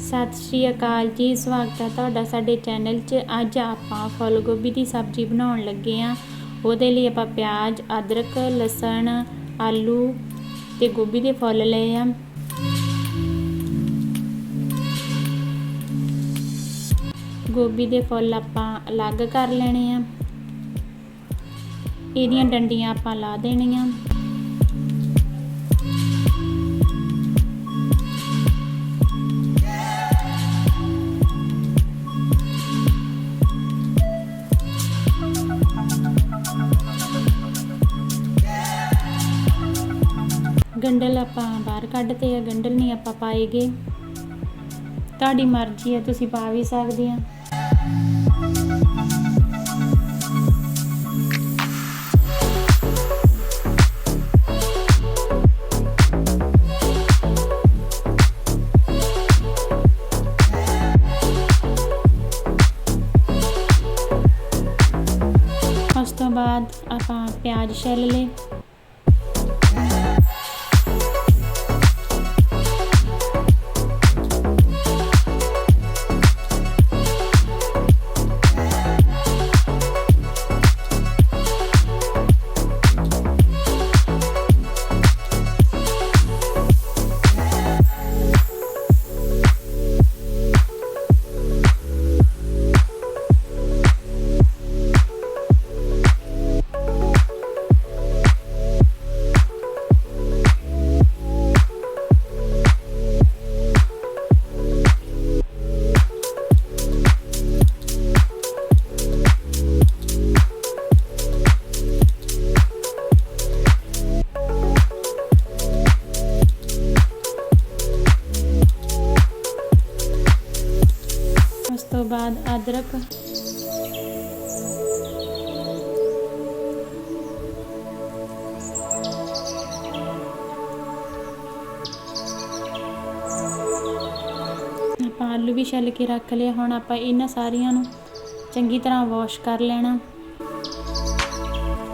ਸਤਿ ਸ਼੍ਰੀ ਅਕਾਲ ਜੀ, ਸਵਾਗਤ ਹੈ ਤੁਹਾਡਾ ਸਾਡੇ ਚੈਨਲ 'ਚ। ਅੱਜ ਆਪਾਂ ਫੁੱਲ ਗੋਭੀ ਦੀ ਸਬਜ਼ੀ ਬਣਾਉਣ ਲੱਗੇ ਆ। ਉਹਦੇ ਲਈ ਆਪਾਂ ਪਿਆਜ਼, ਅਦਰਕ, ਲਸਣ, ਆਲੂ ਤੇ ਗੋਭੀ ਦੇ ਫੁੱਲ ਲਏ ਆ। ਗੋਭੀ ਦੇ ਫੁੱਲ ਆਪਾਂ ਅਲੱਗ ਕਰ ਲੈਣੇ ਆ। ਇਹਦੀਆਂ ਡੰਡੀਆਂ ਆਪਾਂ ਲਾ ਦੇਣੀਆਂ। ਗੰਡਲ ਆਪਾਂ ਬਾਹਰ ਕੱਢਤੇ ਆ, ਗੰਡਲ ਨਹੀਂ ਆਪਾਂ ਪਾਏਗੇ ਤੁਹਾਡੀ ਮਰਜ਼ੀ ਹੈ ਤੁਸੀਂ ਪਾ ਵੀ ਸਕਦੇ ਆ। ਉਸ ਤੋਂ ਬਾਅਦ ਆਪਾਂ ਪਿਆਜ਼ ਛਿੱਲ ਲਏ। ਆਲੂ ਵੀ ਛਿੱਲ ਕੇ ਰੱਖ ਲਿਆ ਹੁਣ ਆਪਾਂ ਇਹਨਾਂ ਸਾਰੀਆਂ ਨੂੰ ਚੰਗੀ ਤਰ੍ਹਾਂ ਵਾਸ਼ ਕਰ ਲੈਣਾ।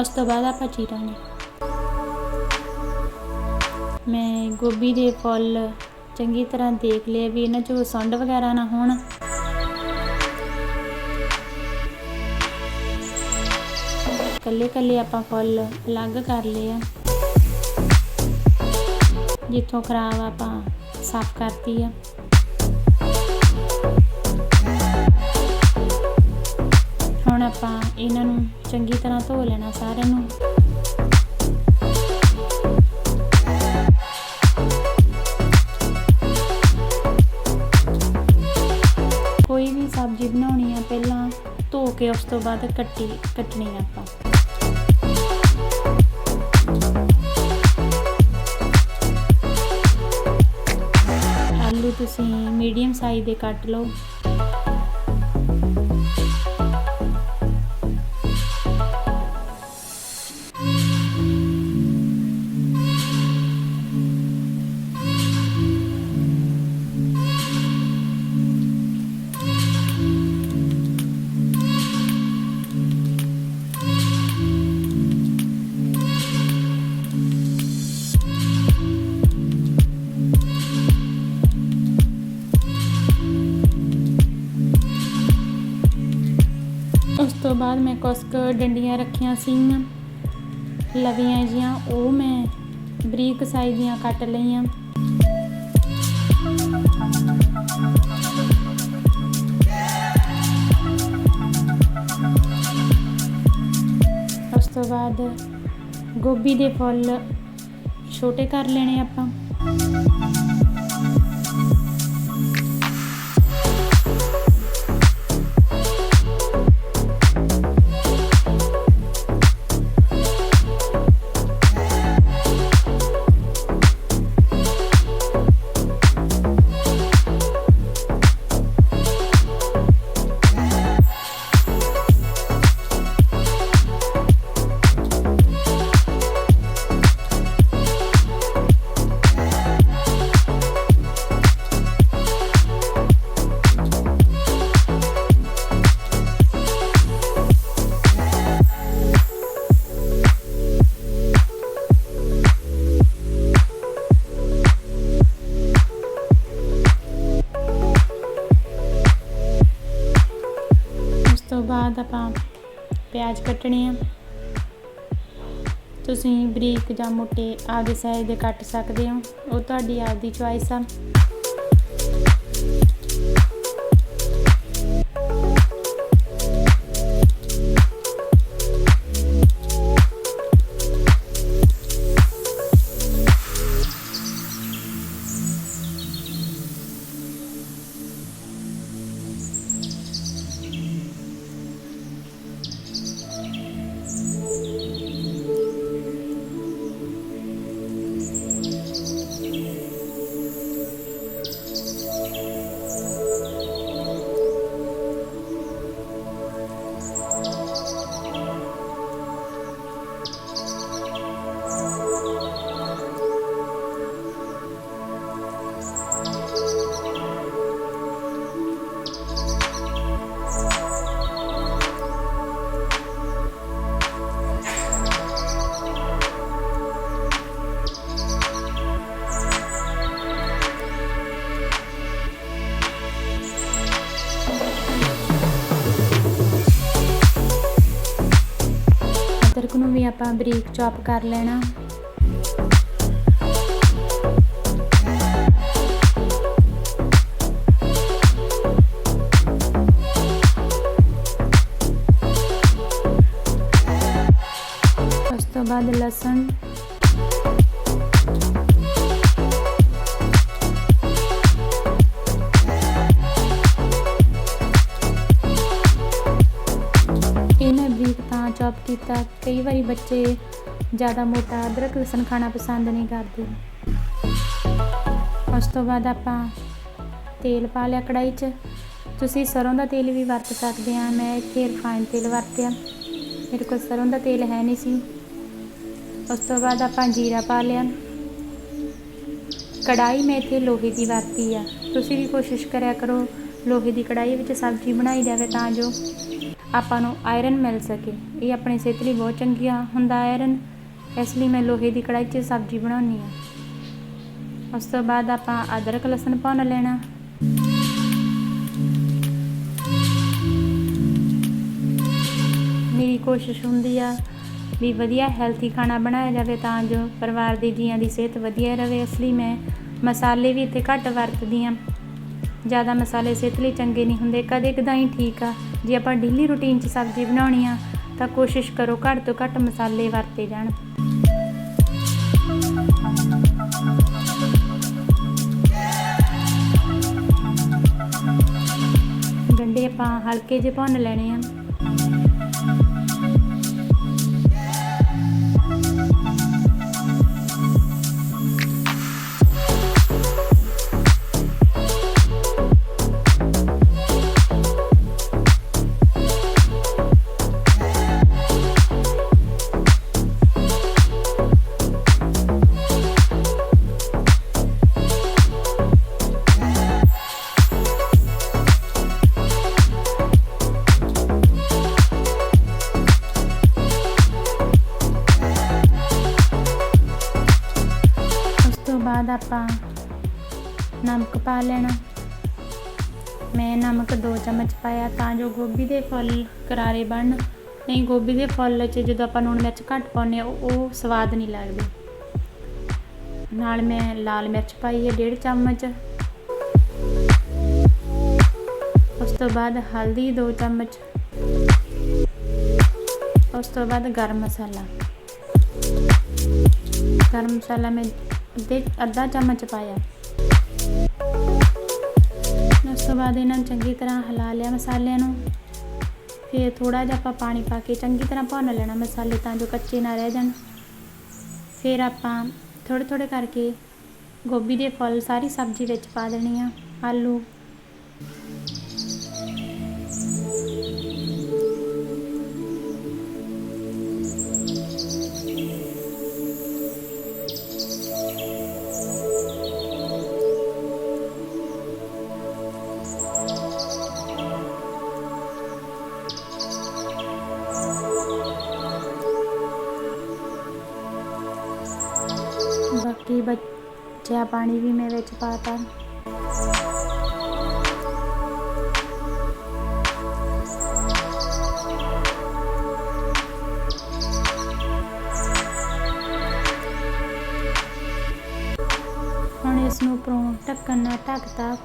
ਉਸ ਤੋਂ ਬਾਅਦ ਆਪਾਂ ਚੀਰਾਂਗੇ ਮੈਂ ਗੋਭੀ ਦੇ ਫੁੱਲ ਚੰਗੀ ਤਰ੍ਹਾਂ ਦੇਖ ਲਿਆ ਵੀ ਇਹਨਾਂ 'ਚੋਂ ਸੁੰਡ ਵਗੈਰਾ ਨਾ ਹੋਣ। ਕੱਲੇ ਕੱਲੇ ਆਪਾਂ ਫੁੱਲ ਅਲੱਗ ਕਰ ਲਏ ਆ। ਜਿੱਥੋਂ ਖਰਾਬ ਆਪਾਂ ਸਾਫ਼ ਕਰਤੀ ਆ। ਇਹਨਾਂ ਨੂੰ ਚੰਗੀ ਤਰ੍ਹਾਂ ਧੋ ਲੈਣਾ ਸਾਰਿਆਂ ਨੂੰ। ਕੋਈ ਵੀ ਸਬਜ਼ੀ ਬਣਾਉਣੀ ਆ, ਪਹਿਲਾਂ ਧੋ ਕੇ ਉਸ ਤੋਂ ਬਾਅਦ ਕੱਟੀ, ਕੱਟਣੀ ਆਪਾਂ। ਆਲੂ ਤੁਸੀਂ ਮੀਡੀਅਮ ਸਾਈਜ਼ ਦੇ ਕੱਟ ਲਓ। ਬਾਅਦ ਮੈਂ ਕੁਸ਼ਕ ਡੰਡੀਆਂ ਰੱਖੀਆਂ ਸੀਗੀਆਂ। ਲਵੀਆਂ ਜੀਆਂ, ਉਹ ਮੈਂ ਬਰੀਕ ਸਾਈਜ਼ ਦੀਆਂ ਕੱਟ ਲਈਆਂ। ਉਸ ਤੋਂ ਬਾਅਦ ਗੋਭੀ ਦੇ ਫੁੱਲ ਛੋਟੇ ਕਰ ਲੈਣੇ ਆਪਾਂ। ਤੋਂ ਬਾਅਦ ਆਪਾਂ ਪਿਆਜ਼ ਕੱਟਣੇ ਆ। ਤੁਸੀਂ ਬਰੀਕ ਜਾਂ ਮੋਟੇ ਆਪਦੇ ਸਾਈਜ਼ ਦੇ ਕੱਟ ਸਕਦੇ ਹੋ। ਉਹ ਤੁਹਾਡੀ ਆਪਦੀ ਚੁਆਇਸ ਆ। ਬਰੀਕ ਚੌਪ ਕਰ ਲੈਣਾ। ਉਸ ਤੋਂ ਬਾਅਦ ਲਸਣ। ਬਰੀਕ ਚੌਪ ਕੀਤਾ। ਕਈ ਵਾਰੀ ਬੱਚੇ ਜ਼ਿਆਦਾ ਮੋਟਾ ਅਦਰਕ ਲਸਣ ਖਾਣਾ ਪਸੰਦ ਨਹੀਂ ਕਰਦੇ। ਉਸ ਤੋਂ ਬਾਅਦ ਆਪਾਂ ਤੇਲ ਪਾ ਲਿਆ ਕੜਾਈ 'ਚ। ਤੁਸੀਂ ਸਰੋਂ ਦਾ ਤੇਲ ਵੀ ਵਰਤ ਸਕਦੇ ਆ। ਮੈਂ ਇੱਥੇ ਰਿਫਾਈਨ ਤੇਲ ਵਰਤਿਆ। ਮੇਰੇ ਕੋਲ ਸਰੋਂ ਦਾ ਤੇਲ ਹੈ ਨਹੀਂ ਸੀ। ਉਸ ਤੋਂ ਬਾਅਦ ਆਪਾਂ ਜੀਰਾ ਪਾ ਲਿਆ। ਕੜਾਈ ਮੈਂ ਇੱਥੇ ਲੋਹੇ ਦੀ ਵਰਤੀ ਆ। ਤੁਸੀਂ ਵੀ ਕੋਸ਼ਿਸ਼ ਕਰਿਆ ਕਰੋ ਲੋਹੇ ਦੀ ਕੜਾਈ ਵਿੱਚ ਸਬਜ਼ੀ ਬਣਾਈ ਜਾਵੇ ਤਾਂ ਜੋ ਆਪਾਂ ਨੂੰ ਆਇਰਨ ਮਿਲ ਸਕੇ। ਇਹ ਆਪਣੀ ਸਿਹਤ ਲਈ ਬਹੁਤ ਚੰਗੀ ਹੁੰਦਾ ਆਇਰਨ ਇਸ ਲਈ ਮੈਂ ਲੋਹੇ ਦੀ ਕੜਾਈ 'ਚ ਸਬਜ਼ੀ ਬਣਾਉਣੀ ਆ ਉਸ ਤੋਂ ਬਾਅਦ ਆਪਾਂ ਅਦਰਕ, ਲਸਣ ਭੁੰਨ ਲੈਣਾ। ਮੇਰੀ ਕੋਸ਼ਿਸ਼ ਹੁੰਦੀ ਆ ਵੀ ਵਧੀਆ ਹੈਲਥੀ ਖਾਣਾ ਬਣਾਇਆ ਜਾਵੇ ਤਾਂ ਜੋ ਪਰਿਵਾਰ ਦੇ ਜੀਆਂ ਦੀ ਸਿਹਤ ਵਧੀਆ ਰਹੇ। ਇਸ ਲਈ ਮੈਂ ਮਸਾਲੇ ਵੀ ਇੱਥੇ ਘੱਟ ਵਰਤਦੀ ਆ ਜ਼ਿਆਦਾ ਮਸਾਲੇ ਸਿਹਤ ਲਈ ਚੰਗੇ ਨਹੀਂ ਹੁੰਦੇ। ਕਦੇ ਕਦਾਈ ਠੀਕ ਆ। ਜੇ ਆਪਾਂ ਡੇਲੀ ਰੁਟੀਨ 'ਚ ਸਬਜ਼ੀ ਬਣਾਉਣੀ ਆ, ਤਾਂ ਕੋਸ਼ਿਸ਼ ਕਰੋ ਘੱਟ ਤੋਂ ਘੱਟ ਮਸਾਲੇ ਵਰਤੇ ਜਾਣ। ਗੰਡੇ ਆਪਾਂ ਹਲਕੇ ਜਿਹੇ ਭੁੰਨ ਲੈਣੇ ਆ। ਬਾਅਦ ਆਪਾਂ ਨਮਕ ਪਾ ਲੈਣਾ। ਮੈਂ ਨਮਕ 2 ਚਮਚ ਪਾਇਆ ਤਾਂ ਜੋ ਗੋਭੀ ਦੇ ਫੁੱਲ ਕਰਾਰੇ ਬਣਨ। ਨਹੀਂ, ਗੋਭੀ ਦੇ ਫੁੱਲ 'ਚ ਜਦੋਂ ਆਪਾਂ ਲੂਣ ਮਿਰਚ ਘੱਟ ਪਾਉਂਦੇ ਆ ਉਹ ਸਵਾਦ ਨਹੀਂ ਲੱਗਦੇ। ਨਾਲ ਮੈਂ ਲਾਲ ਮਿਰਚ ਪਾਈ ਹੈ 1.5 ਚਮਚ। ਉਸ ਤੋਂ ਬਾਅਦ ਹਲਦੀ 2 ਚਮਚ। ਉਸ ਤੋਂ ਬਾਅਦ ਗਰਮ ਮਸਾਲਾ। ਗਰਮ ਮਸਾਲਾ ਮੈਂ ਅੱਧੇ ਅੱਧਾ ਚਮਚ ਪਾਇਆ। ਉਸ ਤੋਂ ਬਾਅਦ ਇਹਨਾਂ ਨੂੰ ਚੰਗੀ ਤਰ੍ਹਾਂ ਹਿਲਾ ਲਿਆ ਮਸਾਲਿਆਂ ਨੂੰ। ਫਿਰ ਥੋੜਾ ਜਿਹਾ ਆਪਾਂ ਪਾਣੀ ਪਾ ਕੇ ਚੰਗੀ ਤਰ੍ਹਾਂ ਭੁੰਨ ਲੈਣਾ ਮਸਾਲੇ ਤਾਂ ਜੋ ਕੱਚੇ ਨਾ ਰਹਿ ਜਾਣ। ਫਿਰ ਆਪਾਂ ਥੋੜੇ ਥੋੜੇ ਕਰਕੇ ਗੋਭੀ ਦੇ ਫੁੱਲ, ਸਾਰੀ ਸਬਜ਼ੀ ਵਿੱਚ ਪਾ ਦੇਣੀ ਆ, ਆਲੂ। ਬਚਿਆ ਪਾਣੀ ਵੀ ਮੈਂ ਵਿੱਚ ਪਾਤਾ ਹੁਣ ਇਸ ਨੂੰ ਉੱਪਰੋਂ ਢੱਕਣ ਨਾਲ ਢੱਕਤਾ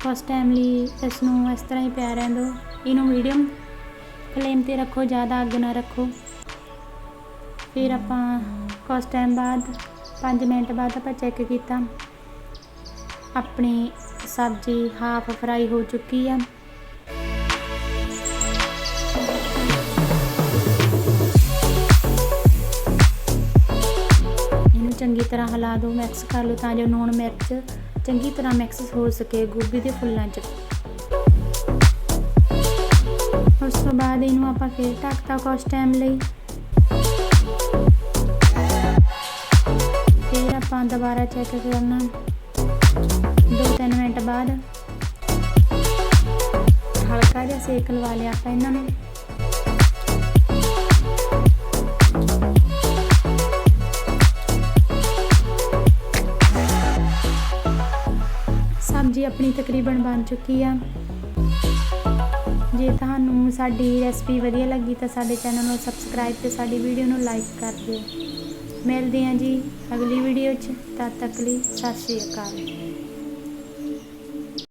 ਫਸਟ ਟਾਈਮ ਲਈ ਇਸ ਨੂੰ ਇਸ ਤਰ੍ਹਾਂ ਹੀ ਪਿਆ ਰਹਿਣ ਦਿਓ ਇਹਨੂੰ ਮੀਡੀਅਮ ਫਲੇਮ ਤੇ ਰੱਖੋ, ਜ਼ਿਆਦਾ ਅੱਗ ਨਾ ਰੱਖੋ। ਫਿਰ ਆਪਾਂ ਕੁਝ ਟਾਈਮ ਬਾਅਦ 5 ਮਿੰਟ ਬਾਅਦ ਆਪਾਂ ਚੈੱਕ ਕੀਤਾ। ਆਪਣੀ ਸਬਜ਼ੀ ਹਾਫ ਫਰਾਈ ਹੋ ਚੁੱਕੀ ਆ। ਇਹਨੂੰ ਚੰਗੀ ਤਰ੍ਹਾਂ ਹਿਲਾ ਦਿਓ ਮਿਕਸ ਕਰ ਲਓ ਤਾਂ ਜੋ ਲੂਣ ਮਿਰਚ ਚੰਗੀ ਤਰ੍ਹਾਂ ਮਿਕਸ ਹੋ ਸਕੇ, ਗੋਭੀ ਦੇ ਫੁੱਲਾਂ 'ਚ। ਉਸ ਤੋਂ ਬਾਅਦ ਇਹਨੂੰ ਆਪਾਂ ਫੇਰ ਢੱਕਤਾ ਕੁਛ ਟਾਈਮ ਲਈ। ਆਪਾਂ ਦੁਬਾਰਾ ਚੈੱਕ ਕਰਨਾ। 2-3 ਮਿੰਟ ਬਾਅਦ। ਹਲਕਾ ਜਿਹਾ ਸੇਕ ਲਵਾ ਲਿਆ ਆਪਾਂ ਇਹਨਾਂ ਨੂੰ। ਸਬਜ਼ੀ ਆਪਣੀ ਤਕਰੀਬਨ ਬਣ ਚੁੱਕੀ ਆ। ਜੇ ਤੁਹਾਨੂੰ ਸਾਡੀ ਰੈਸਪੀ ਵਧੀਆ ਲੱਗੀ ਤਾਂ ਸਾਡੇ ਚੈਨਲ ਨੂੰ ਸਬਸਕ੍ਰਾਈਬ ਤੇ ਸਾਡੀ ਵੀਡੀਓ ਨੂੰ ਲਾਈਕ ਕਰ ਦਿਓ। ਮਿਲਦੇ ਹਾਂ ਜੀ ਅਗਲੀ ਵੀਡੀਓ 'ਚ। ਤਦ ਤੱਕ ਲਈ ਸਤਿ ਸ਼੍ਰੀ ਅਕਾਲ।